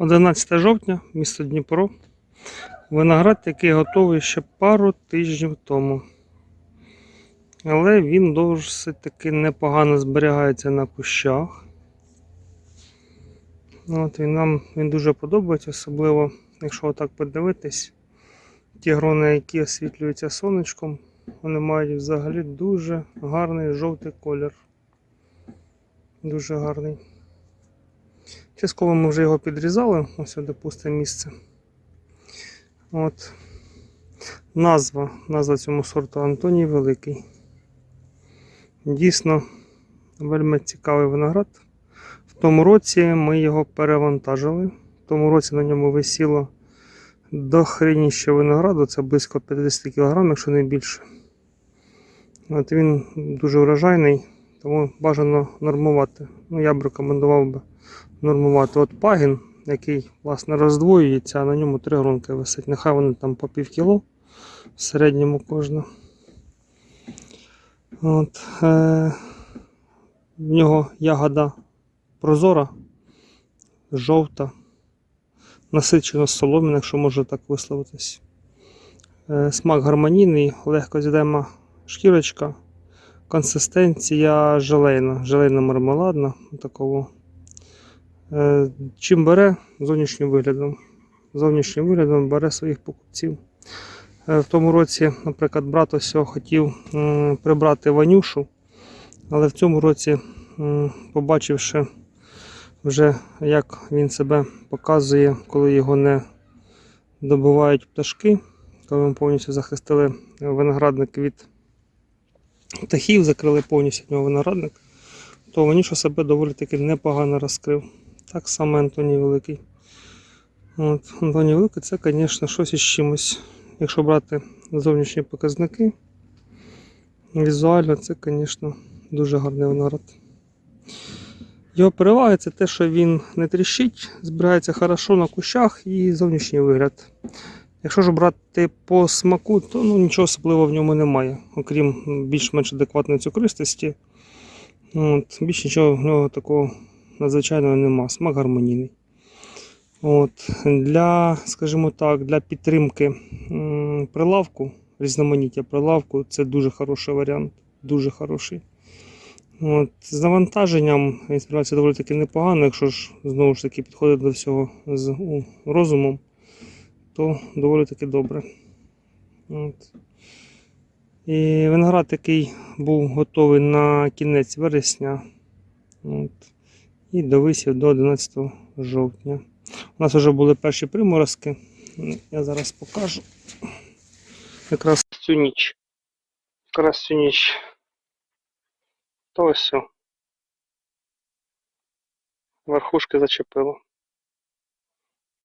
11 жовтня, місто Дніпро. Виноград, який готовий ще пару тижнів тому. Але він досить таки непогано зберігається на кущах. От, він нам він дуже подобається, особливо, якщо отак подивитись, ті грони, які освітлюються сонечком, вони мають взагалі дуже гарний жовтий колір. Дуже гарний. Частково ми вже його підрізали, ось сюди пусте місце. От. Назва, назва цьому сорту Антоній Великий. Дійсно, вельми цікавий виноград. В тому році ми його перевантажили. В тому році на ньому висіло до хреніща винограду, це близько 50 кг, якщо не більше. От він дуже врожайний, тому бажано нормувати. Ну, я б рекомендував би нормувати. От пагін, який власне роздвоюється, а на ньому три грунки висить. Нехай вони там по пів кіло в середньому кожна. От, е, в нього ягода прозора, жовта, насичено соломіна, якщо можна так висловитись. Е, смак гармонійний, легко з'їдема шкірочка, консистенція желейна, желейна мармеладна. Такого. Е, чим бере зовнішнім виглядом. Зовнішнім виглядом бере своїх покупців. Е, В тому році, наприклад, брат ось хотів прибрати Ванюшу, але в цьому році, побачивши вже, як він себе показує, коли його не добивають пташки, коли ми повністю захистили виноградник від птахів, закрили повністю виноградник, то Ванюша себе доволі таки непогано розкрив. Так само Антоній Великий. От, Антоній Великий це, звісно, щось із чимось. Якщо брати зовнішні показники, візуально це, звісно, дуже гарний виноград. Його перевага це те, що він не тріщить, збирається хорошо на кущах і зовнішній вигляд. Якщо ж брати по смаку, то ну, нічого особливого в ньому немає, окрім більш-менш адекватної цукристості. От, більш нічого в нього такого надзвичайного нема. Смак гармонійний. От, для, скажімо так, для підтримки прилавку, різноманіття прилавку, це дуже хороший варіант. Дуже хороший. От, з навантаженням справляється доволі таки непогано, якщо ж знову ж таки підходить до всього з розумом, то доволі таки добре. От. І виноград, який був готовий на кінець вересня. От, і довисів до 11 жовтня. У нас вже були перші приморозки. Я зараз покажу. Якраз цю ніч. Якраз цю ніч. То ось. Верхушки зачепило.